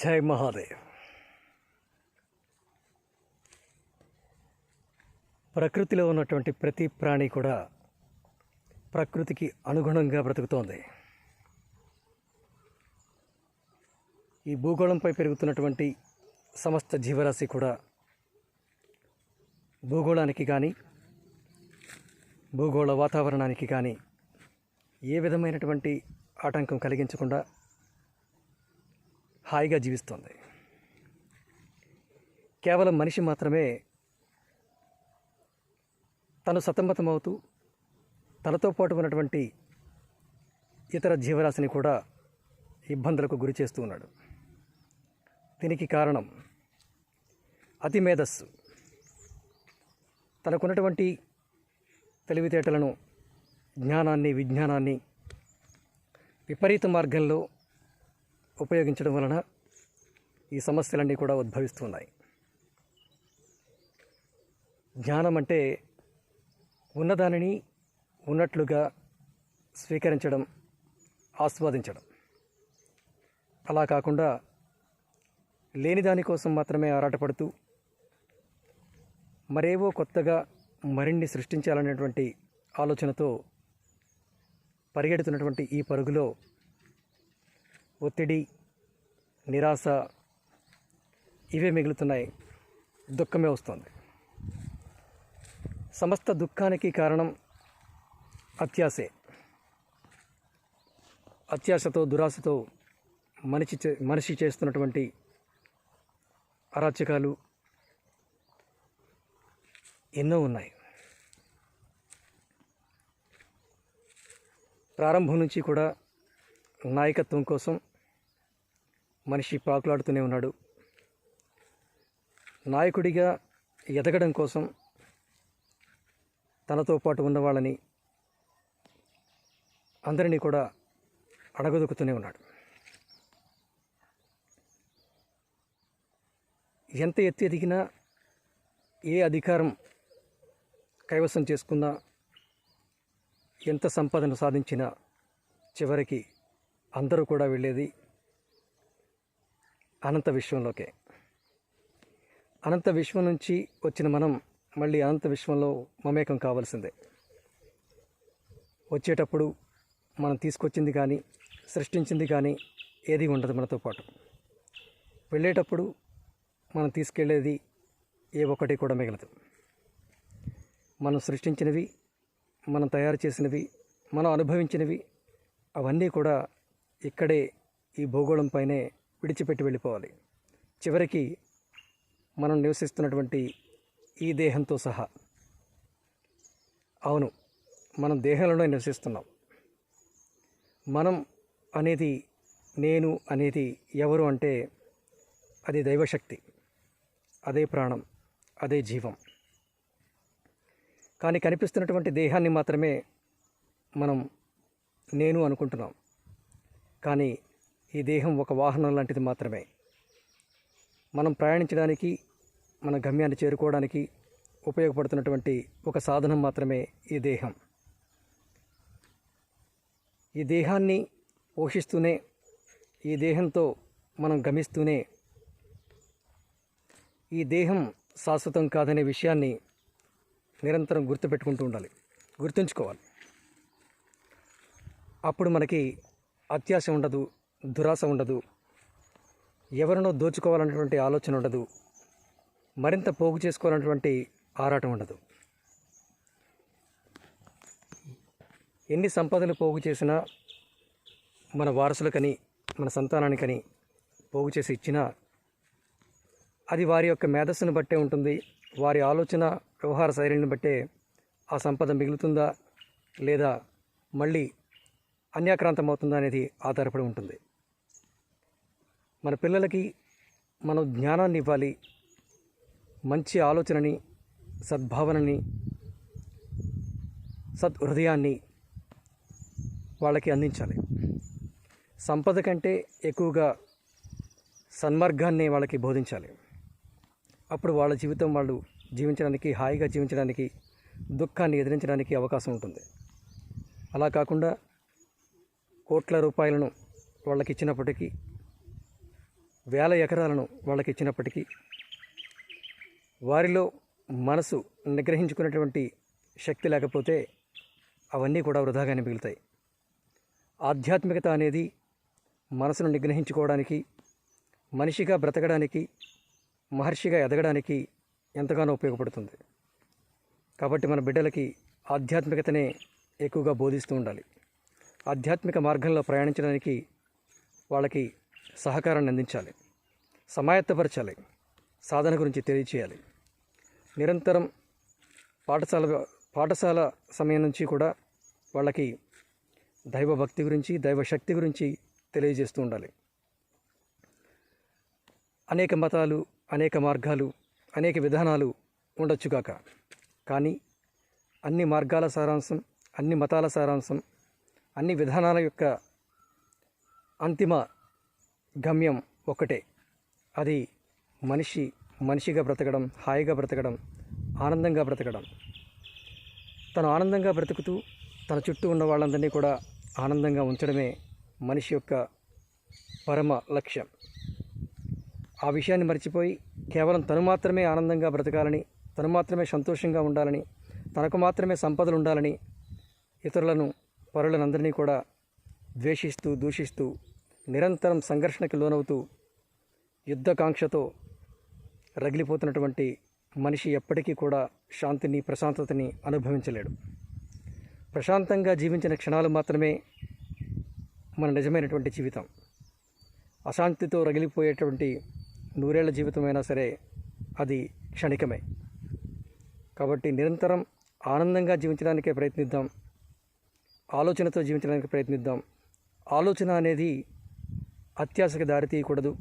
జై మహాదేవ్. ప్రకృతిలో ఉన్నటువంటి ప్రతి ప్రాణి కూడా ప్రకృతికి అనుగుణంగా బ్రతుకుతోంది. ఈ భూగోళంపై పెరుగుతున్నటువంటి సమస్త జీవరాశి కూడా భూగోళానికి కానీ భూగోళ వాతావరణానికి కానీ ఏ విధమైనటువంటి ఆటంకం కలిగించకుండా హాయిగా జీవిస్తుంది. కేవలం మనిషి మాత్రమే తను సతమతమవుతూ తనతో పాటు ఉన్నటువంటి ఇతర జీవరాశిని కూడా ఇబ్బందులకు గురి చేస్తూ ఉన్నాడు. దీనికి కారణం అతి మేధస్సు. తనకున్నటువంటి తెలివితేటలను జ్ఞానాన్ని విజ్ఞానాన్ని విపరీత మార్గంలో ఉపయోగించడం వలన ఈ సమస్యలన్నీ కూడా ఉద్భవిస్తున్నాయి. జ్ఞానం అంటే ఉన్నదానిని ఉన్నట్లుగా స్వీకరించడం ఆస్వాదించడం. అలా కాకుండా లేని దానికోసం మాత్రమే ఆరాటపడుతూ మరేవో కొత్తగా మరిన్ని సృష్టించాలనేటువంటి ఆలోచనతో పరిగెడుతున్నటువంటి ఈ పరుగులో ఒత్తిడి నిరాశ ఇవే మిగులుతున్నాయి. దుఃఖమే వస్తుంది. సమస్త దుఃఖానికి కారణం అత్యాసే అత్యాశతో దురాశతో మనిషి చే మనిషి చేస్తున్నటువంటి అరాచకాలు ఎన్నో ఉన్నాయి. ప్రారంభం నుంచి కూడా నాయకత్వం కోసం మనిషి పాకులాడుతూనే ఉన్నాడు. నాయకుడిగా ఎదగడం కోసం తనతో పాటు ఉన్న వాళ్ళని అందరినీ కూడా అడగదొక్కుతూనే ఉన్నాడు. ఎంత ఎత్తి ఎదిగినా ఏ అధికారం కైవసం చేసుకున్నా ఎంత సంపదను సాధించినా చివరికి అందరూ కూడా వెళ్ళేది అనంత విశ్వంలోకే. అనంత విశ్వం నుంచి వచ్చిన మనం మళ్ళీ అనంత విశ్వంలో మమేకం కావాల్సిందే. వచ్చేటప్పుడు మనం తీసుకొచ్చింది కానీ సృష్టించింది కానీ ఏది ఉండదు మనతో పాటు. వెళ్ళేటప్పుడు మనం తీసుకెళ్ళేది ఏ ఒక్కటి కూడా మిగలదు. మనం సృష్టించినవి మనం తయారు చేసినవి మనం అనుభవించినవి అవన్నీ కూడా ఇక్కడే ఈ భూగోళంపైనే విడిచిపెట్టి వెళ్ళిపోవాలి. చివరికి మనం నివసిస్తున్నటువంటి ఈ దేహంతో సహా. అవును మనం దేహంలోనే నివసిస్తున్నాం. మనం అనేది నేను అనేది ఎవరు అంటే అది దైవశక్తి అదే ప్రాణం అదే జీవం. కానీ కనిపిస్తున్నటువంటి దేహాన్ని మాత్రమే మనం నేను అనుకుంటున్నాం. కానీ ఈ దేహం ఒక వాహనం లాంటిది మాత్రమే. మనం ప్రయాణించడానికి మన గమ్యాన్ని చేరుకోవడానికి ఉపయోగపడుతున్నటువంటి ఒక సాధనం మాత్రమే ఈ దేహం. ఈ దేహాన్ని పోషిస్తూనే ఈ దేహంతో మనం గమిస్తూనే ఈ దేహం శాశ్వతం కాదనే విషయాన్ని నిరంతరం గుర్తుపెట్టుకుంటూ ఉండాలి. గుర్తుంచుకోవాలి. అప్పుడు మనకి అత్యాశ ఉండదు దురాశ ఉండదు. ఎవరినో దోచుకోవాలన్నటువంటి ఆలోచన ఉండదు. మరింత పోగు చేసుకోవాలన్నటువంటి ఆరాటం ఉండదు. ఎన్ని సంపదలు పోగు చేసినా మన వారసులకని మన సంతానానికని పోగు చేసి ఇచ్చినా అది వారి యొక్క మేధస్సును బట్టే ఉంటుంది. వారి ఆలోచన వ్యవహార శైలిని బట్టే ఆ సంపద మిగులుతుందా లేదా మళ్ళీ అన్యాక్రాంతం అవుతుందా అనేది ఆధారపడి ఉంటుంది. మన పిల్లలకి మనం జ్ఞానాన్ని ఇవ్వాలి మంచి ఆలోచనని సద్భావనని సద్ హృదయాన్ని వాళ్ళకి అందించాలి. సంపద కంటే ఎక్కువగా సన్మార్గాన్ని వాళ్ళకి బోధించాలి. అప్పుడు వాళ్ళ జీవితం వాళ్ళు జీవించడానికి హాయిగా జీవించడానికి దుఃఖాన్ని ఎదిరించడానికి అవకాశం ఉంటుంది. అలా కాకుండా కోట్ల రూపాయలను వాళ్ళకి ఇచ్చినప్పటికీ వేల ఎకరాలను వాళ్ళకి ఇచ్చినప్పటికీ వారిలో మనసు నిగ్రహించుకునేటువంటి శక్తి లేకపోతే అవన్నీ కూడా వృధాగానే మిగులుతాయి. ఆధ్యాత్మికత అనేది మనసును నిగ్రహించుకోవడానికి మనిషిగా బ్రతకడానికి మహర్షిగా ఎదగడానికి ఎంతగానో ఉపయోగపడుతుంది. కాబట్టి మన బిడ్డలకి ఆధ్యాత్మికతనే ఎక్కువగా బోధిస్తూ ఉండాలి. ఆధ్యాత్మిక మార్గంలో ప్రయాణించడానికి వాళ్ళకి సహకారాన్ని అందించాలి. సమాయత్తపరచాలి. సాధన గురించి తెలియచేయాలి. నిరంతరం పాఠశాల పాఠశాల సమయం నుంచి కూడా వాళ్ళకి దైవ భక్తి గురించి దైవ శక్తి గురించి తెలియజేస్తూ ఉండాలి. అనేక మతాలు అనేక మార్గాలు అనేక విధానాలు ఉండొచ్చుగాక కానీ అన్ని మార్గాల సారాంశం అన్ని మతాల సారాంశం అన్ని విధానాల యొక్క అంతిమ గమ్యం ఒక్కటే అది మనిషి మనిషిగా బ్రతకడం హాయిగా బ్రతకడం ఆనందంగా బ్రతకడం. తను ఆనందంగా బ్రతుకుతూ తన చుట్టూ ఉన్న వాళ్ళందరినీ కూడా ఆనందంగా ఉంచడమే మనిషి యొక్క పరమ లక్ష్యం. ఆ విషయాన్ని మర్చిపోయి కేవలం తను మాత్రమే ఆనందంగా బ్రతకాలని తను మాత్రమే సంతోషంగా ఉండాలని తనకు మాత్రమే సంపదలు ఉండాలని ఇతరులను పరులనందరినీ కూడా ద్వేషిస్తూ దూషిస్తూ నిరంతరం సంఘర్షణకి లోనవుతూ యుద్ధకాంక్షతో రగిలిపోతున్నటువంటి మనిషి ఎప్పటికీ కూడా శాంతిని ప్రశాంతతని అనుభవించలేడు. ప్రశాంతంగా జీవించిన క్షణాలు మాత్రమే మన నిజమైనటువంటి జీవితం. అశాంతితో రగిలిపోయేటువంటి నూరేళ్ళ జీవితమైనా సరే అది క్షణికమే. కాబట్టి నిరంతరం ఆనందంగా జీవించడానికే ప్రయత్నిద్దాం. ఆలోచనతో జీవించడానికి ప్రయత్నిద్దాం. ఆలోచన అనేది అత్యాశకు దారి తీయకూడదు.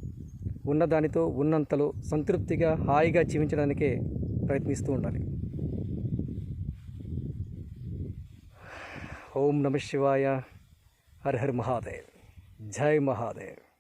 ఉన్నదానితో ఉన్నంతలో సంతృప్తిగా హాయిగా జీవించడానికే ప్రయత్నిస్తూ ఉండాలి. ఓం నమ శివాయ. హర హర్ మహాదేవ్. జై మహాదేవ్.